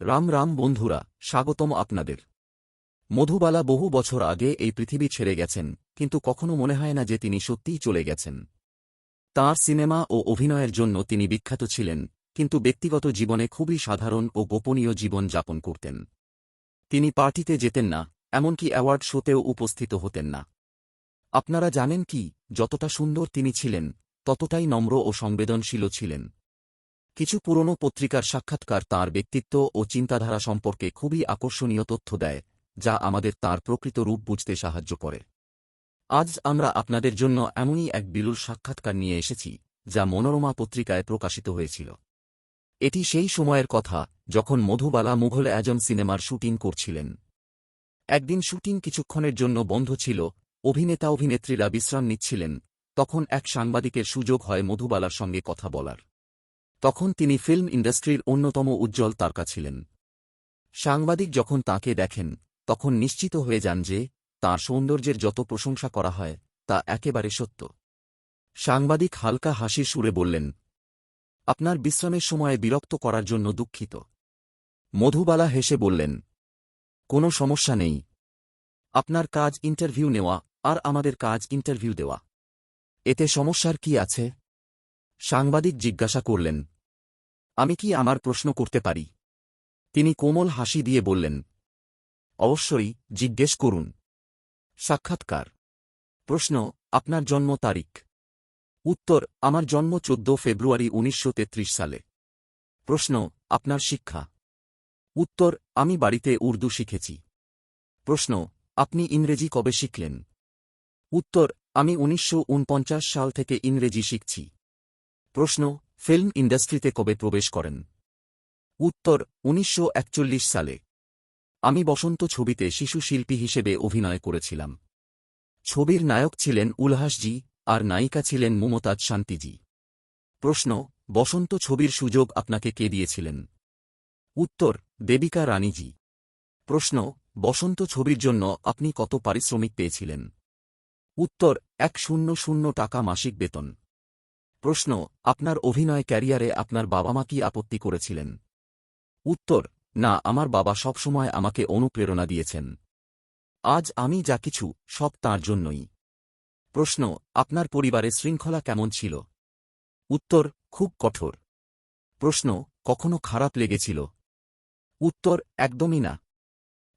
রাম রাম বন্ধুরা, স্বাগতম আপনাদের। মধুবালা বহু বছর আগে এই পৃথিবী ছেড়ে গেছেন, কিন্তু কখনো মনে হয় না যে তিনি সত্যিই চলে গেছেন। তাঁর সিনেমা ও অভিনয়ের জন্য তিনি বিখ্যাত ছিলেন, কিন্তু ব্যক্তিগত জীবনে খুবই সাধারণ ও গোপনীয় জীবন যাপন করতেন। তিনি পার্টিতে যেতেন না, এমনকি অ্যাওয়ার্ড শোতেও উপস্থিত হতেন না। আপনারা জানেন কি, যতটা সুন্দর তিনি ছিলেন, ততটাই নম্র ও সংবেদনশীলও ছিলেন। কিছু পুরনো পত্রিকার সাক্ষাৎকার তার ব্যক্তিত্ব ও চিন্তাধারা সম্পর্কে খুবই আকর্ষণীয় তথ্য দেয়, যা আমাদের তার প্রকৃত রূপ বুঝতে সাহায্য করে। আজ আমরা আপনাদের জন্য এমনই এক বিলুর সাক্ষাৎকার নিয়ে এসেছি, যা মনোরমা পত্রিকায় প্রকাশিত হয়েছিল। এটি সেই সময়ের কথা, যখন মধুবালা মুঘল অ্যাজম সিনেমার শুটিং করছিলেন। একদিন শুটিং কিছুক্ষণের জন্য বন্ধ ছিল, অভিনেতা অভিনেত্রীরা বিশ্রাম নিচ্ছিলেন, তখন এক সাংবাদিকের সুযোগ হয় মধুবালার সঙ্গে কথা বলার। তখন তিনি ফিল্ম ইন্ডাস্ট্রির অন্যতম উজ্জ্বল তারকা ছিলেন। সাংবাদিক যখন তাকে দেখেন, তখন নিশ্চিত হয়ে যান যে, তাঁর সৌন্দর্যের যত প্রশংসা করা হয়, তা একেবারে সত্য। সাংবাদিক হালকা হাসির সুরে বললেন, আপনার বিশ্রামের সময়ে বিরক্ত করার জন্য দুঃখিত। মধুবালা হেসে বললেন, কোনো সমস্যা নেই। আপনার কাজ ইন্টারভিউ নেওয়া আর আমাদের কাজ ইন্টারভিউ দেওয়া। এতে সমস্যার কি আছে? সাংবাদিক জিজ্ঞাসা করলেন, আমি কি আমার প্রশ্ন করতে পারি? তিনি কোমল হাসি দিয়ে বললেন, অবশ্যই, জিজ্ঞেস করুন। সাক্ষাৎকার। প্রশ্ন, আপনার জন্ম তারিখ? উত্তর, আমার জন্ম চোদ্দ ফেব্রুয়ারি উনিশশো তেত্রিশ সালে। প্রশ্ন, আপনার শিক্ষা? উত্তর, আমি বাড়িতে উর্দু শিখেছি। প্রশ্ন, আপনি ইংরেজি কবে শিখলেন? উত্তর, আমি উনিশশো উনপঞ্চাশ সাল থেকে ইংরেজি শিখছি। প্রশ্ন, ফিল্ম ইন্ডাস্ট্রিতে কবে প্রবেশ করেন? উত্তর, উনিশশো একচল্লিশ সালে। আমি বসন্ত ছবিতে শিশু শিল্পী হিসেবে অভিনয় করেছিলাম। ছবির নায়ক ছিলেন উলহাসজি আর নায়িকা ছিলেন মমতাজ শান্তিজি। প্রশ্ন, বসন্ত ছবির সুযোগ আপনাকে কে দিয়েছিলেন? উত্তর, দেবিকা রানীজি প্রশ্ন, বসন্ত ছবির জন্য আপনি কত পারিশ্রমিক পেয়েছিলেন? উত্তর, এক শূন্য শূন্য টাকা মাসিক বেতন। প্রশ্ন, আপনার অভিনয় ক্যারিয়ারে আপনার বাবা মা কি আপত্তি করেছিলেন? উত্তর, না, আমার বাবা সবসময় আমাকে অনুপ্রেরণা দিয়েছেন। আজ আমি যা কিছু, সব তাঁর জন্যই। প্রশ্ন, আপনার পরিবারে শৃঙ্খলা কেমন ছিল? উত্তর, খুব কঠোর। প্রশ্ন, কখনো খারাপ লেগেছিল? উত্তর, একদমই না।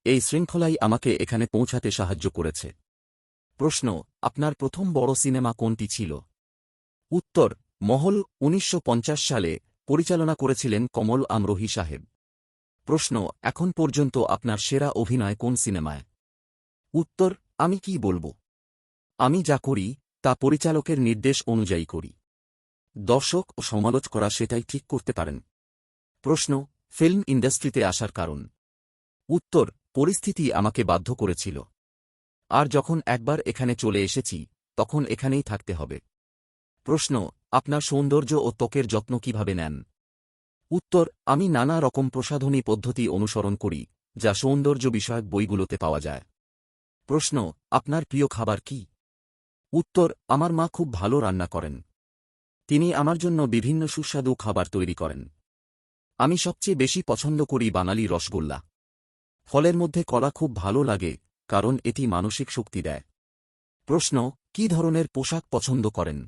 এই শৃঙ্খলাই আমাকে এখানে পৌঁছাতে সাহায্য করেছে। প্রশ্ন, আপনার প্রথম বড় সিনেমা কোনটি ছিল? উত্তর, মহল উনিশশো পঞ্চাশ সালে পরিচালনা করেছিলেন কমল আমরোহী সাহেব। প্রশ্ন, এখন পর্যন্ত আপনার সেরা অভিনয় কোন সিনেমায়? উত্তর, আমি কি বলব? আমি যা করি, তা পরিচালকের নির্দেশ অনুযায়ী করি। দর্শক ও সমালোচকরা সেটাই ঠিক করতে পারেন। প্রশ্ন, ফিল্ম ইন্ডাস্ট্রিতে আসার কারণ? উত্তর, পরিস্থিতি আমাকে বাধ্য করেছিল। আর যখন একবার এখানে চলে এসেছি, তখন এখানেই থাকতে হবে। প্রশ্ন, আপনার সৌন্দর্য ও ত্বকের যত্ন কীভাবে নেন? উত্তর, আমি নানা রকম প্রসাধনী পদ্ধতি অনুসরণ করি, যা সৌন্দর্য বিষয়ক বইগুলোতে পাওয়া যায়। প্রশ্ন, আপনার প্রিয় খাবার কি? উত্তর, আমার মা খুব ভালো রান্না করেন। তিনি আমার জন্য বিভিন্ন সুস্বাদু খাবার তৈরি করেন। আমি সবচেয়ে বেশি পছন্দ করি বাঙালি রসগোল্লা। ফলের মধ্যে কলা খুব ভালো লাগে, কারণ এটি মানসিক শক্তি দেয়। প্রশ্ন, কি ধরনের পোশাক পছন্দ করেন?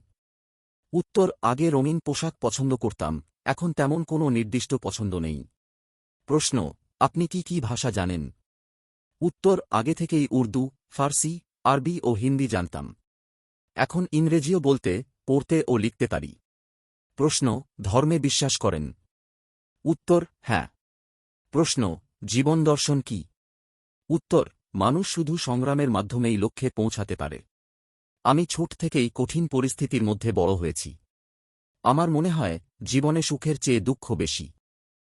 উত্তর, আগে রঙিন পোশাক পছন্দ করতাম, এখন তেমন কোনো নির্দিষ্ট পছন্দ নেই। প্রশ্ন, আপনি কি কি ভাষা জানেন? উত্তর, আগে থেকেই উর্দু, ফার্সি, আরবি ও হিন্দি জানতাম। এখন ইংরেজিও বলতে, পড়তে ও লিখতে পারি। প্রশ্ন, ধর্মে বিশ্বাস করেন? উত্তর হ্যাঁ। প্রশ্ন, জীবন দর্শন কি? উত্তর, মানুষ শুধু সংগ্রামের মাধ্যমেই লক্ষ্যে পৌঁছাতে পারে। আমি ছোট থেকেই কঠিন পরিস্থিতির মধ্যে বড় হয়েছি। আমার মনে হয়, জীবনে সুখের চেয়ে দুঃখ বেশি।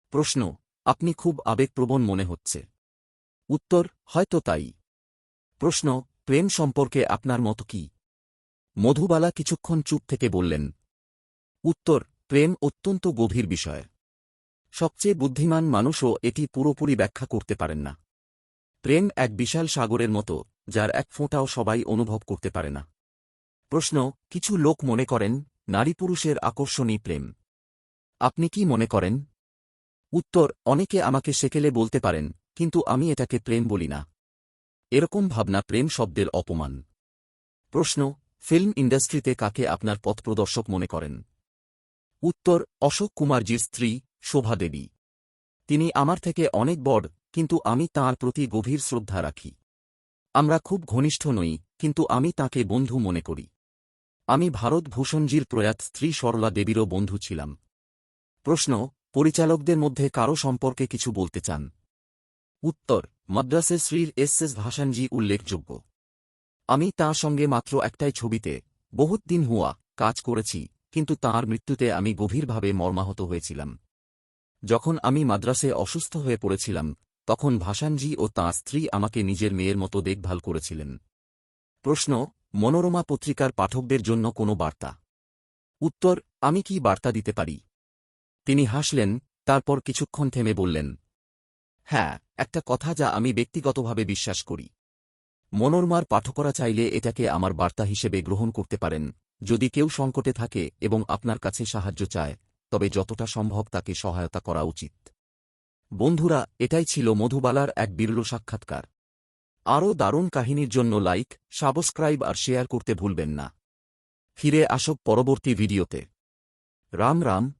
প্রশ্ন, আপনি খুব আবেগপ্রবণ মনে হচ্ছে। উত্তর, হয়তো তাই। প্রশ্ন, প্রেম সম্পর্কে আপনার মত কি? মধুবালা কিছুক্ষণ চুপ থেকে বললেন, উত্তর, প্রেম অত্যন্ত গভীর বিষয়। সবচেয়ে বুদ্ধিমান মানুষও এটি পুরোপুরি ব্যাখ্যা করতে পারেন না। প্রেম এক বিশাল সাগরের মতো, যার এক ফোঁটাও সবাই অনুভব করতে পারে না। প্রশ্ন, কিছু লোক মনে করেন, নারী পুরুষের আকর্ষণী প্রেম। আপনি কি মনে করেন? উত্তর, অনেকে আমাকে সেকেলে বলতে পারেন, কিন্তু আমি এটাকে প্রেম বলি না। এরকম ভাবনা প্রেম শব্দের অপমান। প্রশ্ন, ফিল্ম ইন্ডাস্ট্রিতে কাকে আপনার পথপ্রদর্শক মনে করেন? উত্তর, অশোক কুমারজির স্ত্রী, শোভা দেবী। তিনি আমার থেকে অনেক বড়, কিন্তু আমি তাঁর প্রতি গভীর শ্রদ্ধা রাখি। আমরা খুব ঘনিষ্ঠ নই, কিন্তু আমি তাকে বন্ধু মনে করি। আমি ভারত ভূষণজির প্রয়াত স্ত্রী সরলা দেবীরও বন্ধু ছিলাম। প্রশ্ন, পরিচালকদের মধ্যে কারও সম্পর্কে কিছু বলতে চান? উত্তর, মাদ্রাসের শ্রীর এস এস ভাসানজি উল্লেখযোগ্য। আমি তাঁর সঙ্গে মাত্র একটাই ছবিতে, বহুত দিন হুয়া, কাজ করেছি, কিন্তু তাঁর মৃত্যুতে আমি গভীরভাবে মর্মাহত হয়েছিলাম। যখন আমি মাদ্রাসে অসুস্থ হয়ে পড়েছিলাম, তখন ভাসানজি ও তাঁর স্ত্রী আমাকে নিজের মেয়ের মতো দেখভাল করেছিলেন। প্রশ্ন মনোরমা পত্রিকার পাঠকদের জন্য কোনো বার্তা। উত্তর, আমি কি বার্তা দিতে পারি? তিনি হাসলেন, তারপর কিছুক্ষণ থেমে বললেন হ্যাঁ একটা কথা যা আমি ব্যক্তিগতভাবে বিশ্বাস করি। মনোরমার পাঠকরা চাইলে এটাকে আমার বার্তা হিসেবে গ্রহণ করতে পারেন। যদি কেউ সংকটে থাকে এবং আপনার কাছে সাহায্য চায়, তবে যতটা সম্ভব তাকে সহায়তা করা উচিত। বন্ধুরা, এটাই ছিল মধুবালার এক বিরল সাক্ষাৎকার। আরও দারুণ কাহিনীর জন্য লাইক, সাবস্ক্রাইব আর শেয়ার করতে ভুলবেন না। ফিরে আসক পরবর্তী ভিডিওতে। রাম রাম।